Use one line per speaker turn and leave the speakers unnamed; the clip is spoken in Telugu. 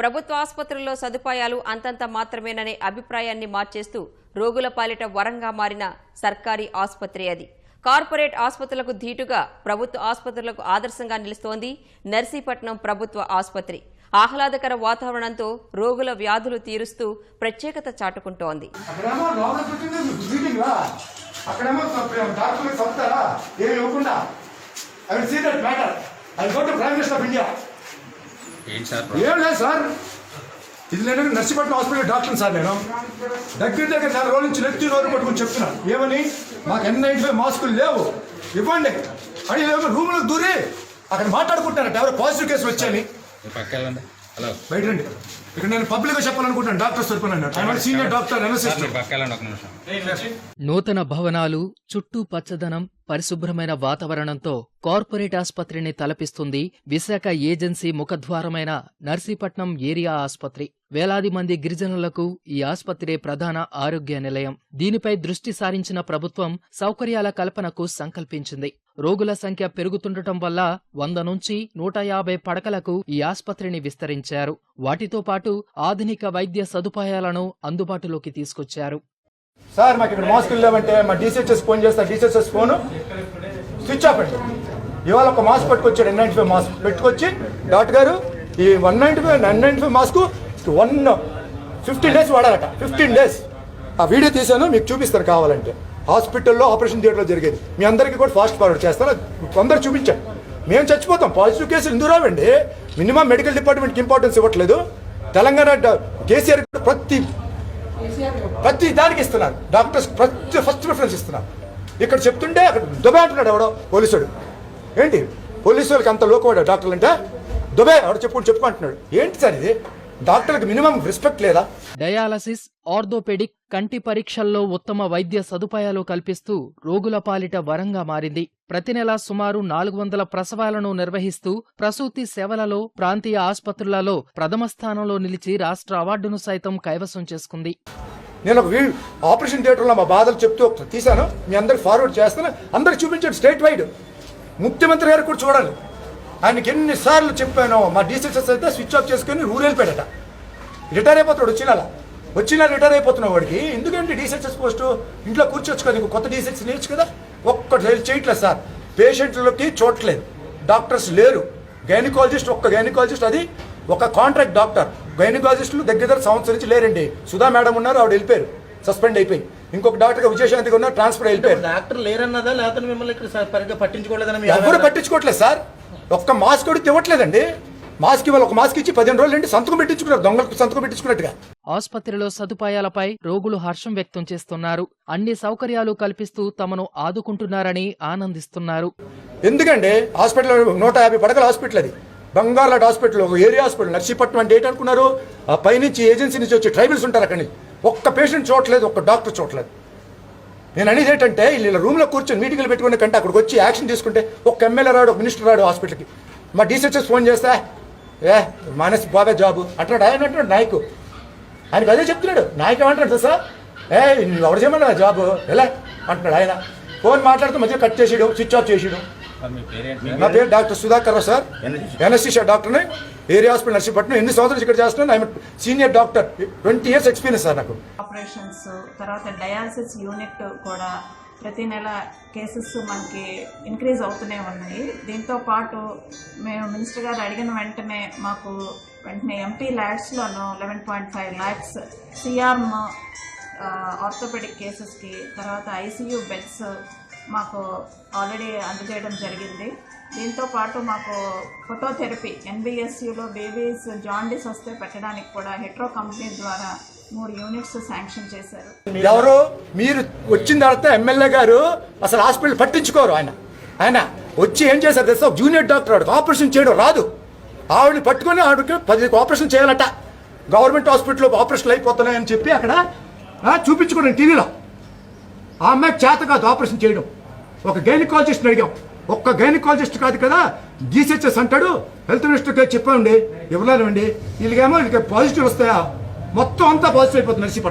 ప్రభుత్వ ఆసుపత్రుల్లో సదుపాయాలు అంతంత మాత్రమేననే అభిప్రాయాన్ని మార్చేస్తూ రోగుల పాలిట వరంగా మారిన సర్కారీ ఆసుపత్రి అది. కార్పొరేట్ ఆసుపత్రులకు ధీటుగా ప్రభుత్వ ఆసుపత్రులకు ఆదర్శంగా నిలుస్తోంది నర్సీపట్నం ప్రభుత్వ ఆసుపత్రి. ఆహ్లాదకర వాతావరణంతో రోగుల వ్యాధులు తీరుస్తూ ప్రత్యేకత చాటుకుంటోంది.
అక్కడేమో డాక్టర్లకు చెప్తారా? ఏమి ఇవ్వకుండా I will see that matter. I go to prime minister of India. ఏం లేదు సార్. ఇది నేను నర్సిపట్నం హాస్పిటల్ డాక్టర్ సార్ నేను. దగ్గర దగ్గర నెల రోజుల నుంచి నెత్తి రోజు పట్టుకుని చెప్తున్నాను ఏమని? మాకు ఎన్ నైన్టీ ఫైవ్ మాస్కులు లేవు. ఇవ్వండి. అని రూమ్లోకి దూరి అక్కడ మాట్లాడుకుంటున్నారట. ఎవరో పాజిటివ్ కేసులు వచ్చాయని.
హలో.
బయట రండి. ఇక్కడ నేను పబ్లిక్గా చెప్పాలనుకుంటున్నాను. డాక్టర్ తరపున సీనియర్ డాక్టర్
నూతన భవనాలు చుట్టూ పచ్చదనం పరిశుభ్రమైన వాతావరణంతో కార్పొరేట్ ఆసుపత్రిని తలపిస్తుంది విశాఖ ఏజెన్సీ ముఖద్వారమైన నర్సీపట్నం ఏరియా ఆసుపత్రి. వేలాది మంది గిరిజనులకు ఈ ఆసుపత్రే ప్రధాన ఆరోగ్య నిలయం. దీనిపై దృష్టి సారించిన ప్రభుత్వం సౌకర్యాల కల్పనకు సంకల్పించింది. రోగుల సంఖ్య పెరుగుతుండటం వల్ల వంద నుంచి నూట యాభై పడకలకు ఈ ఆసుపత్రిని విస్తరించారు. వాటితో పాటు ఆధునిక వైద్య సదుపాయాలను అందుబాటులోకి తీసుకొచ్చారు.
సార్ మాకు ఇక్కడ మాస్కులు లేవంటే మా డీసీహెచ్ఎస్ ఫోన్ చేస్తా డీసీహెచ్ఎస్ ఫోన్. స్విచ్ ఆఫ్ అండి. ఇవాళ ఒక మాస్క్ పట్టుకొచ్చాడు ఎన్ నైన్టీ ఫైవ్ మాస్క్. పెట్టుకొచ్చి డాక్టర్ గారు ఈ one ninety five nine ninety five mask one fifteen days వాడాలట fifteen days. ఆ వీడియో తీశాను మీకు చూపిస్తాను కావాలంటే. హాస్పిటల్లో ఆపరేషన్ థియేటర్లో జరిగేది. మీ అందరికీ కూడా ఫాస్ట్ ఫార్వర్డ్ చేస్తాను కొందరు చూపించాను మేము చచ్చిపోతాం పాజిటివ్ కేసులు ఎందుకు రావండి? మినిమం మెడికల్ డిపార్ట్మెంట్కి ఇంపార్టెన్స్ ఇవ్వట్లేదు. తెలంగాణ కేసీఆర్ కూడా ప్రతి ప్రతి దానికి ఇస్తున్నారు డాక్టర్స్ ప్రతి ఫస్ట్ ప్రిఫరెన్స్ ఇస్తున్నారు ఇక్కడ చెప్తుంటే అక్కడ దుబే అంటున్నాడు ఎవడో పోలీసుడు. ఏంటి? పోలీసు వాళ్ళకి అంత లోకవాడు డాక్టర్లు అంటే దుబే ఎవడో చెప్పుకుంటూ చెప్పుకుంటున్నాడు ఏంటి సార్ ఇది? డాక్టర్లకు మినిమం రెస్పెక్ట్ లేదా?
డయాలసిస్ ఆర్థోపెడిక్ కంటి పరీక్షల్లో ఉత్తమ వైద్య సదుపాయాలు కల్పిస్తూ రోగుల పాలిట వరంగా మారింది. ప్రతి నెల సుమారు నాలుగు వందల ప్రసవాలను నిర్వహిస్తూ ప్రసూతి సేవలలో ప్రాంతీయ ఆసుపత్రులలో ప్రథమ స్థానంలో నిలిచి రాష్ట్ర అవార్డును సైతం కైవసం చేసుకుంది.
నేను ఒక ఆపరేషన్ థియేటర్లో మా బాధలు చెప్తూ తీశాను. మీ అందరికి ఫార్వర్డ్ చేస్తాను. అందరికి చూపించాడు స్టేట్ వైడ్. ముఖ్యమంత్రి గారు కూడా చూడాలి. ఆయనకి ఎన్నిసార్లు చెప్పానో మా డీసీఎస్ అయితే స్విచ్ ఆఫ్ చేసుకుని ఊరు వెళ్ళిపోయాడట రిటైర్ అయిపోతాడు వచ్చిన వచ్చిన రిటైర్ అయిపోతున్నావు వాడికి. ఎందుకంటే డీసెక్సెస్ పోస్ట్ ఇంట్లో కూర్చోవచ్చు కదా ఇంకో కొత్త డీసెక్స్ నేర్చు కదా. ఒక్కటి చేయట్లేదు సార్. పేషెంట్లకి చూడట్లేదు డాక్టర్స్ లేరు. గైనకాలజిస్ట్ ఒక్క గైనకాలజిస్ట్ అది ఒక కాంట్రాక్ట్ డాక్టర్. గైనకాలజిస్టులు దగ్గర దగ్గర సంవత్సరం నుంచి లేరండి. సుధా మేడం ఉన్నారు ఆవిడ వెళ్ళిపోయారు. సస్పెండ్ అయిపోయి. ఇంకొక డాక్టర్ విజయశాంతి ఉన్నారు ట్రాన్స్ఫర్ అయిపోయారు
డాక్టర్ లేరన్నదా లేకపోతే మిమ్మల్ని ఇక్కడ పట్టించుకోలేదని
ఎవరు పట్టించుకోవట్లేదు సార్. ఒక్క మాస్క్ కూడా ఇవ్వట్లేదండి. మాస్క్ ఇవాళ ఒక మాస్క్ ఇచ్చి పదిహేను రోజులు ఏంటి? సంతకం పెట్టించుకున్నారు. దొంగలకు సంతకం పెట్టించుకున్నట్టుగా.
ఆసుపత్రిలో సదుపాయాలపై రోగులు హర్షం వ్యక్తం చేస్తున్నారు. అన్ని సౌకర్యాలు కల్పిస్తూ తమను ఆదుకుంటున్నారని ఆనందిస్తున్నారు.
ఎందుకండి హాస్పిటల్ నూట యాభై పడకల హాస్పిటల్ అది. బంగార్లాట్ హాస్పిటల్ ఒక ఏరియా హాస్పిటల్. నర్సీపట్నం అంటే ఏంటనుకున్నారు ఆ పైనుంచి ఏజెన్సీ నుంచి వచ్చే ట్రైబల్స్ ఉంటారు అక్కడి నుంచి. ఒక్క పేషెంట్ చూడట్లేదు ఒక్క డాక్టర్ చూడట్లేదు. నేను అనేది ఏంటంటే వీళ్ళ రూమ్లో కూర్చొని మీటింగ్లు పెట్టుకునే కంటే అక్కడికి వచ్చి యాక్షన్ తీసుకుంటే ఒక ఎమ్మెల్యే రాడు ఒక మినిస్టర్ రాడు హాస్పిటల్కి. మా డీసెచ్ఎస్ ఫోన్ చేస్తే ఏ మానేసి బాబే జాబు. అంటున్నాడు ఆయన అంటున్నాడు నాయకు. ఆయనకు అదే చెప్తున్నాడు నాయకు ఏమంటాడు సార్ ఏ నువ్వు ఎవరు చేయమన్నా జాబు? ఎలా? అంటున్నాడు ఆయన. ఫోన్ మాట్లాడుతూ మధ్య కట్ చేసేయడం స్విచ్ ఆఫ్ చేసేయడం. నా పేరు? Doctor Sudhakar Rao sir. NSC డాక్టర్ని ఏరియా హాస్పిటల్ నర్సీపట్నం ఎన్ని సంవత్సరాలు ఇక్కడ చేస్తున్నాను? I'm senior doctor twenty years experience sir నాకు.
ఆపరేషన్స్ తర్వాత డయాలసిస్ యూనిట్ కూడా ప్రతి నెల కేసెస్ మనకి ఇంక్రీజ్ అవుతూనే ఉన్నాయి. దీంతో పాటు మేము మినిస్టర్ గారు అడిగిన వెంటనే మాకు వెంటనే MP ల్యాడ్స్లోను eleven point five lakhs C arm orthopaedic కేసెస్కి తర్వాత ఐసీయూ బెడ్స్ మాకు ఆల్రెడీ అందజేయడం జరిగింది. దీంతో పాటు మాకు ఫోటోథెరపీ ఎన్బిఎస్యులో బేబీస్ జాండీస్ వస్తే పెట్టడానికి కూడా హెట్రో కంపెనీ ద్వారా మూడు యూనిట్స్ శాంక్షన్ చేశారు.
ఎవరు? మీరు వచ్చిన తర్వాత ఎమ్మెల్యే గారు అసలు హాస్పిటల్ పట్టించుకోరు ఆయన. ఆయన వచ్చి ఏం చేశారు తెలుసా? జూనియర్ డాక్టర్ ఆవిడకి ఆపరేషన్ చేయడం రాదు. ఆవిడని పట్టుకొని ఆవిడకి పది ఆపరేషన్ చేయాలట. గవర్నమెంట్ హాస్పిటల్లో ఆపరేషన్లు అయిపోతున్నాయని చెప్పి అక్కడ చూపించుకోండి టీవీలో. ఆ అమ్మాయికి చేత కాదు ఆపరేషన్ చేయడం. ఒక గైనకాలజిస్ట్ని అడిగాం. ఒక్క గైనకాలజిస్ట్ కాదు కదా జీసెచ్ఎస్ అంటాడు. హెల్త్ మినిస్టర్కి చెప్పామండి. చెప్పండి ఇవ్వలేదండి వీళ్ళకేమో వీళ్ళకి పాజిటివ్ వస్తాయా? మొత్తం అంతా పాజిటివ్ అయిపోతుంది నర్సీపట్నం.